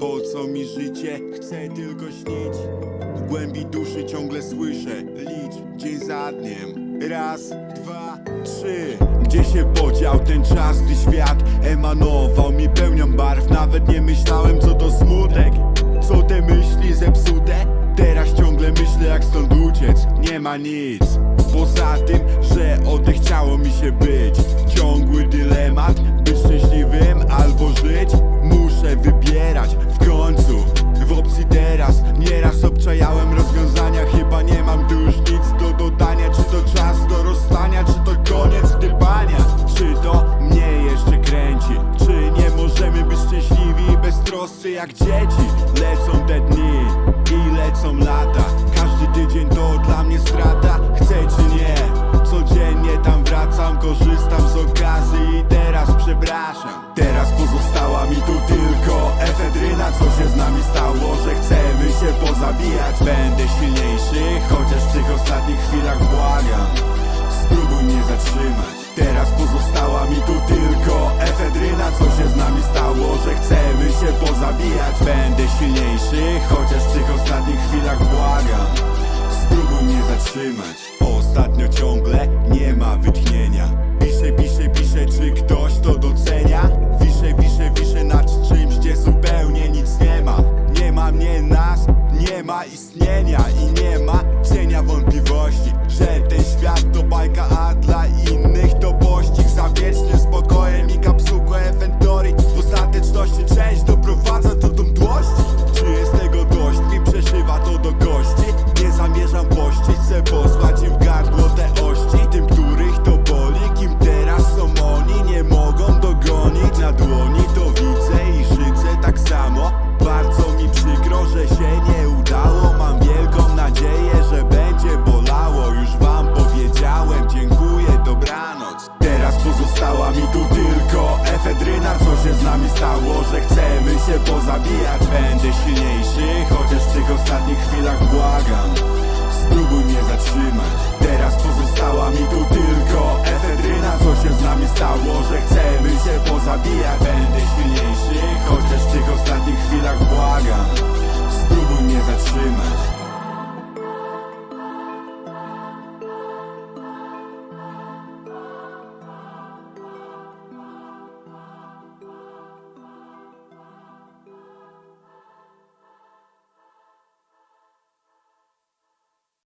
Po co mi życie? Chcę tylko śnić. W głębi duszy ciągle słyszę Licz dzień za dniem. Raz, dwa, trzy. Gdzie się podział ten czas, gdy świat emanował? Mi pełnią barw Nawet nie myślałem co to smutek. Co te myśli zepsute? Teraz ciągle myślę jak stąd uciec. Nie ma nic Poza tym, że odechciało mi się być. Ciągły dylemat W końcu W opcji teraz. Nieraz obczajałem rozwiązania Chyba nie mam tu już nic do dodania. Czy to czas do rozstania Czy to koniec gdybania? Czy to mnie jeszcze kręci? Czy nie możemy być szczęśliwi i beztroscy jak dzieci? Lecą te dni i lecą lata. Każdy tydzień to dla mnie strata. Chcę czy nie Codziennie tam wracam Korzystam z okazji i teraz przepraszam silniejszy, chociaż w tych ostatnich chwilach błagam. Spróbuj mnie zatrzymać. Ostatnio ciągle nie ma wytchnienia. Piszę, piszę, piszę, czy ktoś to docenia? Wiszę, wiszę, wiszę nad czymś, gdzie zupełnie nic nie ma. Nie ma mnie, nas, nie ma istnienia Teraz pozostała mi tu tylko. Efedryna Co się z nami stało, że chcemy się pozabijać. Będę